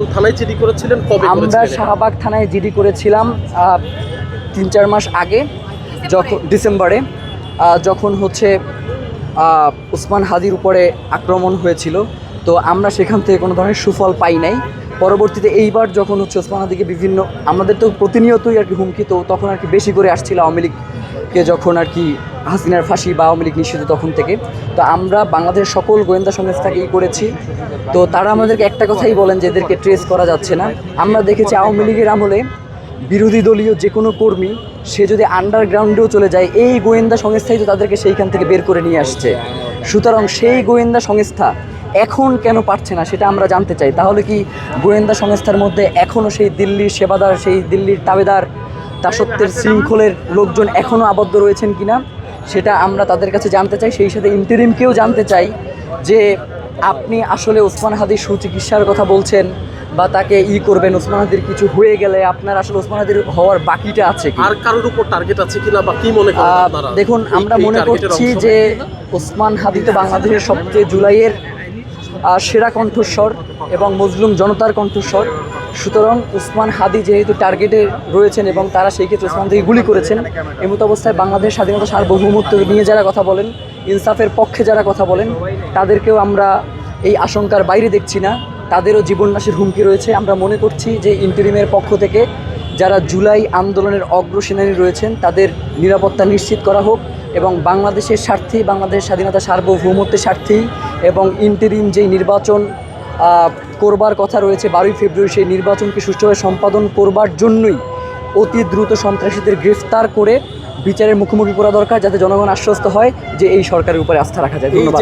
থানায় জিডি করেছিলেন? কবে আমরা শাহবাগ থানায় জিডি করেছিলাম তিন চার মাস আগে যখন ডিসেম্বরে? যখন হচ্ছে উসমান হাদির উপরে আক্রমণ হয়েছিল। তো আমরা সেখান থেকে কোনো ধরনের সুফল পাই নাই। পরবর্তীতে এইবার যখন হচ্ছে ওসমান হাদিকে বিভিন্ন আমাদের তো প্রতিনিয়তই আর কি হুমকি তো তখন আর কি বেশি করে আসছিল আওয়ামী লীগকে যখন আর কি হাসিনার ফাঁসি বা আওয়ামী লীগ নিষিদ্ধ তখন থেকে। তো আমরা বাংলাদেশের সকল গোয়েন্দা সংস্থাকেই করেছি। তো তারা আমাদেরকে একটা কথাই বলেন যে এদেরকে ট্রেস করা যাচ্ছে না। আমরা দেখেছি আওয়ামী লীগের আমলে বিরোধী দলীয় যে কোনো কর্মী, সে যদি আন্ডারগ্রাউন্ডেও চলে যায়, এই গোয়েন্দা সংস্থাই তো তাদেরকে সেইখান থেকে বের করে নিয়ে আসছে। সুতরাং সেই গোয়েন্দা সংস্থা এখন কেন পারছে না সেটা আমরা জানতে চাই। তাহলে কি গোয়েন্দা সংস্থার মধ্যে এখনও সেই দিল্লির সেবাদার, সেই দিল্লির তাবেদার দাসত্বের শৃঙ্খলের লোকজন এখনও আবদ্ধ রয়েছেন কিনা? সেটা আমরা তাদের কাছে জানতে চাই সেই সাথে ইন্টারিমকেও জানতে চাই যে আপনি আসলে ওসমান হাদির সুচিকিৎসার কথা বলছেন বা তাকে ই করবেন ওসমান হাদির কিছু হয়ে গেলে আপনার আসলে ওসমান হাদির হওয়ার বাকিটা আছে কি? আর কারোর উপর টার্গেট আছে কিনা বা কি মনে করেন দেখুন আমরা মনে করছি যে ওসমান হাদি তো বাংলাদেশের সবচেয়ে জুলাইয়ের সেরা কণ্ঠস্বর এবং মজলুম জনতার কণ্ঠস্বর। সুতরাং উসমান হাদি যেহেতু টার্গেটে রয়েছেন এবং তারা সেই ক্ষেত্রে ওসমান থেকে গুলি করেছেন এমত অবস্থায় বাংলাদেশ স্বাধীনতা সার্বভৌমত্ব নিয়ে যারা কথা বলেন, ইনসাফের পক্ষে যারা কথা বলেন, তাদেরকেও আমরা এই আশঙ্কার বাইরে দেখছি না। তাদেরও জীবননাশের হুমকি রয়েছে। আমরা মনে করছি যে ইন্টারিমের পক্ষ থেকে যারা জুলাই আন্দোলনের অগ্রসেনানী রয়েছেন, তাদের নিরাপত্তা নিশ্চিত করা হোক এবং বাংলাদেশের স্বার্থেই বাংলাদেশ স্বাধীনতা সার্বভৌমত্বের স্বার্থেই এবং ইন্টারিম যেই নির্বাচন করবার কথা রয়েছে বারোই ফেব্রুয়ারি সেই নির্বাচনকে সুষ্ঠুভাবে সম্পাদন করবার জন্যই অতি দ্রুত সন্ত্রাসীদের গ্রেফতার করে বিচারের মুখোমুখি করা দরকার যাতে জনগণ আশ্বস্ত হয় যে এই সরকারের উপরে আস্থা রাখা যায়। ধন্যবাদ।